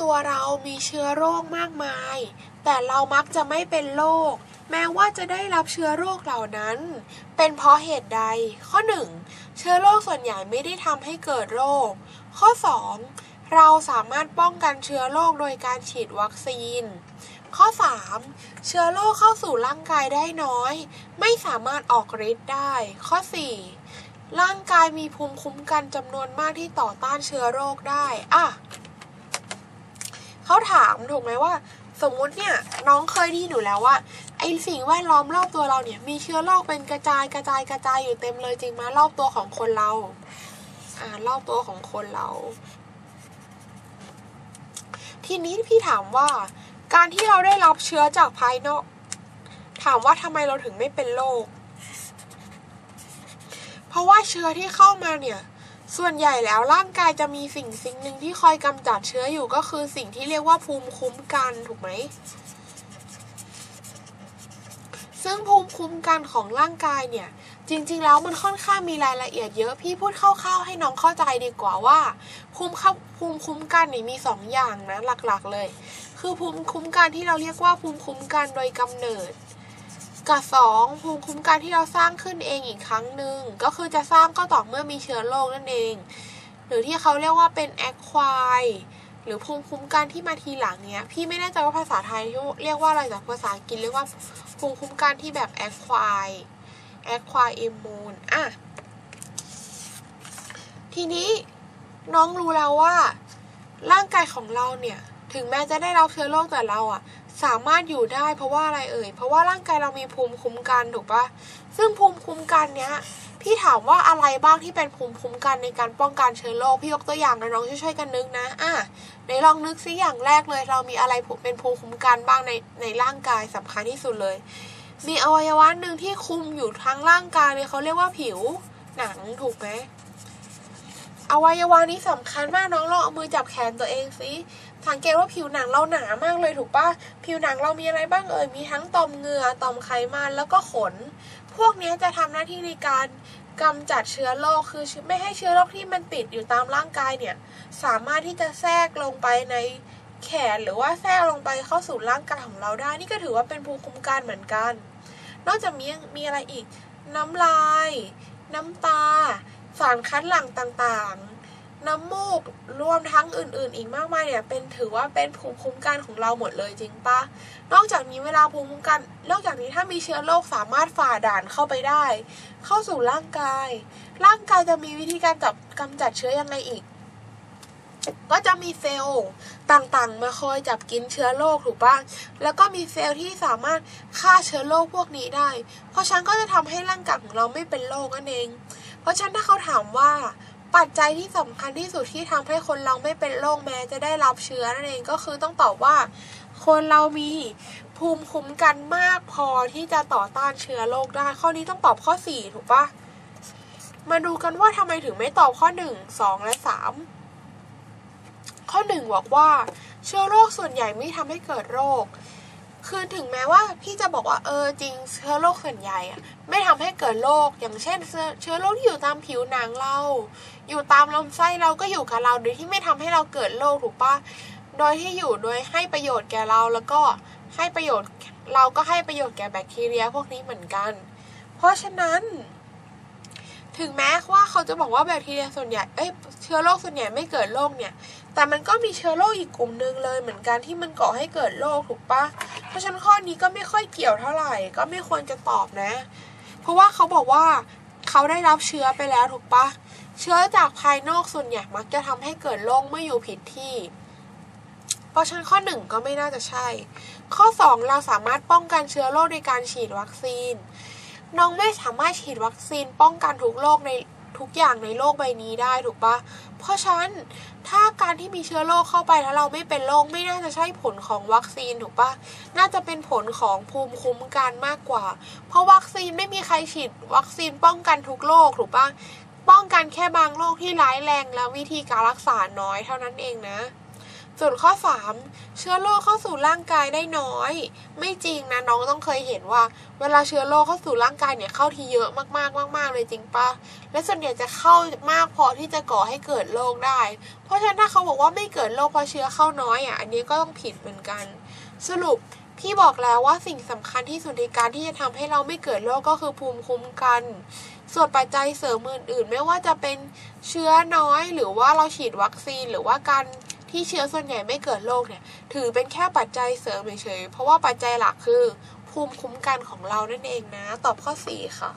ตัวเรามีเชื้อโรคมากมาย แต่เรามักจะไม่เป็นโรคแม้ว่าจะได้รับเชื้อโรคเหล่านั้น เป็นเพราะเหตุใด ข้อ 1. เชื้อโรคส่วนใหญ่ไม่ได้ทำให้เกิดโรค ข้อ 2. เราสามารถป้องกันเชื้อโรคโดยการฉีดวัคซีน ข้อ 3. เชื้อโรคเข้าสู่ร่างกายได้น้อย ไม่สามารถออกฤทธิ์ได้ ข้อ 4. ร่างกายมีภูมิคุ้มกันจำนวนมากที่ต่อต้านเชื้อโรคได้อะ เขาถามถูกไหมว่า สมมุติเนี่ยน้องเคยได้ยินอยู่แล้วว่าไอสิ่งแวดล้อมรอบตัวเราเนี่ย มีเชื้อโรคเป็นกระจายกระจายกระจายอยู่เต็มเลยจริงไหมรอบตัวของคนเรา อ่ารอบตัวของคนเรา ทีนี้พี่ถามว่า การที่เราได้รับเชื้อจากภายนอก ถามว่าทำไมเราถึงไม่เป็นโรคเพราะว่าเชื้อที่เข้ามาเนี่ย ส่วนใหญ่แล้วร่างกายจะมีสิ่งสิ่งหนึ่งที่คอยกำจัดเชื้ออยู่ก็คือสิ่งที่เรียกว่าภูมิคุ้มกันถูกไหมซึ่งภูมิคุ้มกันของร่างกายเนี่ยจริงๆ แล้วมันค่อนข้างมีรายละเอียดเยอะ พี่พูดคร่าวๆให้น้องเข้าใจดีกว่าว่าภูมิภูมิคุ้มกันนี่มีสองอย่างนะหลักๆเลย คือภูมิคุ้มกันที่เราเรียกว่าภูมิคุ้มกันโดยกำเนิด กับสองภูมิคุ้มกันที่เราสร้างขึ้นเองอีกครั้งหนึ่งก็คือจะสร้างก็ต่อเมื่อมีเชื้อโรคนั่นเอง หรือที่เขาเรียกว่าเป็นแอคควายหรือภูมิคุ้มกันที่มาทีหลังเนี้ย พี่ไม่แน่ใจว่าภาษาไทยเรียกว่าอะไรแต่ภาษาอังกฤษเรียกว่าภูมิคุ้มกันที่แบบแอคควายแอคควายอิมมูนอะทีนี้น้องรู้แล้วว่า ร่างกายของเราเนี่ย ถึงแม้จะได้รับเชื้อโรคแต่เราอะ สามารถอยู่ได้เพราะว่าอะไรเอ่ย เพราะว่าร่างกายเรามีภูมิคุ้มกันถูกปะซึ่งภูมิคุ้มกันเนี้ยพี่ถามว่าอะไรบ้างที่เป็นภูมิคุ้มกันในการป้องกันเชื้อโรคพี่ยกตัวอย่างนะน้องช่วยๆกันนึกนะอะไหนลองนึกซิอย่างแรกเลย เรามีอะไรเป็นภูมิคุ้มกันบ้างในในร่างกายสำคัญที่สุดเลย มีอวัยวะหนึ่งที่คุมอยู่ทั้งร่างกายเลยเขาเรียกว่าผิวหนังถูกไหม อวัยวะนี้สำคัญมากน้องลองเอามือจับแขนตัวเองสิสังเกตว่าผิวหนังเราหนามากเลยถูกปะผิวหนังเรามีอะไรบ้างเอ่ยมีทั้งต่อมเหงื่อต่อมไขมันแล้วก็ขน พวกนี้จะทำหน้าที่ในการกำจัดเชื้อโรคคือไม่ให้เชื้อโรคที่มันติดอยู่ตามร่างกายเนี่ย สามารถที่จะแทรกลงไปในแขนหรือว่าแทรกลงไปเข้าสู่ร่างกายของเราได้ นี่ก็ถือว่าเป็นภูมิคุ้มกันเหมือนกัน นอกจากมีมีอะไรอีก น้ำลาย น้ำตา สารคัดหลั่งต่างๆ น้ำมูกรวมทั้งอื่นๆ อีกมากมายเนี่ยเป็นถือว่าเป็นภูมิคุ้มกันของเราหมดเลยจริงปะนอกจากนี้เวลาภูมิคุ้มกันนอกจากนี้ถ้ามีเชื้อโรคสามารถฝ่าด่านเข้าไปได้ เข้าสู่ร่างกาย ร่างกายจะมีวิธีการจับกำจัดเชื้อยังไงอีกก็จะมีเซลล์ต่างๆ มาคอยจับกินเชื้อโรคถูกปะแล้วก็มีเซลล์ที่สามารถฆ่าเชื้อโรคพวกนี้ได้ เพราะฉะนั้นก็จะทำให้ร่างกายของเราไม่เป็นโรคนั่นเอง ราะฉะนั้นถ้าเขาถามว่าปัจจัยที่สำคัญที่สุดที่ทำให้คนเราไม่เป็นโรคแม้จะได้รับเชื้อนั่นเองก็คือต้องตอบว่า คนเรามีภูมิคุ้มกันมากพอที่จะต่อต้านเชื้อโรคได้ ข้อนี้ต้องตอบข้อ 4 ถูกปะมาดูกันว่าทำไมถึงไม่ตอบข้อ 1 2 และ 3 ข้อ 1 บอกว่า เชื้อโรคส่วนใหญ่ไม่ทำให้เกิดโรค คือถึงแม้ว่าพี่จะบอกว่าเออจริงเชื้อโรคส่วนใหญ่อะไม่ทำให้เกิดโรคอย่างเช่นเชื้อโรคที่อยู่ตามผิวหนังเรา อยู่ตามลำไส้เราก็อยู่กับเราโดยที่ไม่ทำให้เราเกิดโรคถูกปะโดยที่อยู่โดยให้ประโยชน์แก่เราแล้วก็ให้ประโยชน์เราก็ให้ประโยชน์แก่แบคทีเรียพวกนี้เหมือนกัน เพราะฉะนั้น ถึงแม้ว่าเขาจะบอกว่าแบคทีเรียส่วนใหญ่เอ้ยเชื้อโรคส่วนใหญ่ไม่เกิดโรคเนี่ย แต่มันก็มีเชื้อโรคอีกกลุ่มหนึ่งเลย เหมือนกันที่มันก่อให้เกิดโรคถูกปะเพราะฉะนั้นข้อนี้ก็ไม่ค่อยเกี่ยวเท่าไหร่ ก็ไม่ควรจะตอบนะ เพราะว่าเขาบอกว่าเขาได้รับเชื้อไปแล้วถูกปะเชื้อจากภายนอกส่วนใหญ่มักจะทำให้เกิดโรคเมื่ออยู่ผิดที่ เพราะฉะนั้นข้อหนึ่งก็ไม่น่าจะใช่ ข้อ 2 เราสามารถป้องกันเชื้อโรคโดยการฉีดวัคซีน น้องไม่สามารถฉีดวัคซีนป้องกันทุกโรคในทุกอย่างในโลกใบนี้ได้ถูกปะ เพราะฉะนั้นถ้าการที่มีเชื้อโรคเข้าไปแล้วเราไม่เป็นโรคไม่น่าจะใช่ผลของวัคซีนถูกปะ น่าจะเป็นผลของภูมิคุ้มกันมากกว่า เพราะวัคซีนไม่มีใครฉีดวัคซีนป้องกันทุกโรคถูกปะ ป้องกันแค่บางโรคที่ร้ายแรงและวิธีการรักษาน้อยเท่านั้นเองนะ ส่วนข้อ 3 เชื้อโรคเข้าสู่ร่างกายได้น้อย ไม่จริงนะน้องต้องเคยเห็นว่า เวลาเชื้อโรคเข้าสู่ร่างกายเนี่ยเข้าทีเยอะมากๆมากๆเลยจริงปะและส่วนใหญ่จะเข้ามากพอที่จะก่อให้เกิดโรคได้ เพราะฉะนั้นถ้าเขาบอกว่าไม่เกิดโรคเพราะเชื้อเข้าน้อยอะอันนี้ก็ต้องผิดเหมือนกัน สรุปพี่บอกแล้วว่าสิ่งสำคัญที่สุดในการที่จะทำให้เราไม่เกิดโรคก็คือภูมิคุ้มกัน ส่วนปัจจัยเสริมอื่นๆ ไม่ว่าจะเป็นเชื้อน้อย หรือว่าเราฉีดวัคซีนหรือว่าการ ที่เชื้อส่วนใหญ่ไม่เกิดโรคเนี่ย ถือเป็นแค่ปัจจัยเสริมเฉยๆเพราะว่าปัจจัยหลักคือ ภูมิคุ้มกันของเรานั่นเองนะ ตอบข้อ 4 ค่ะ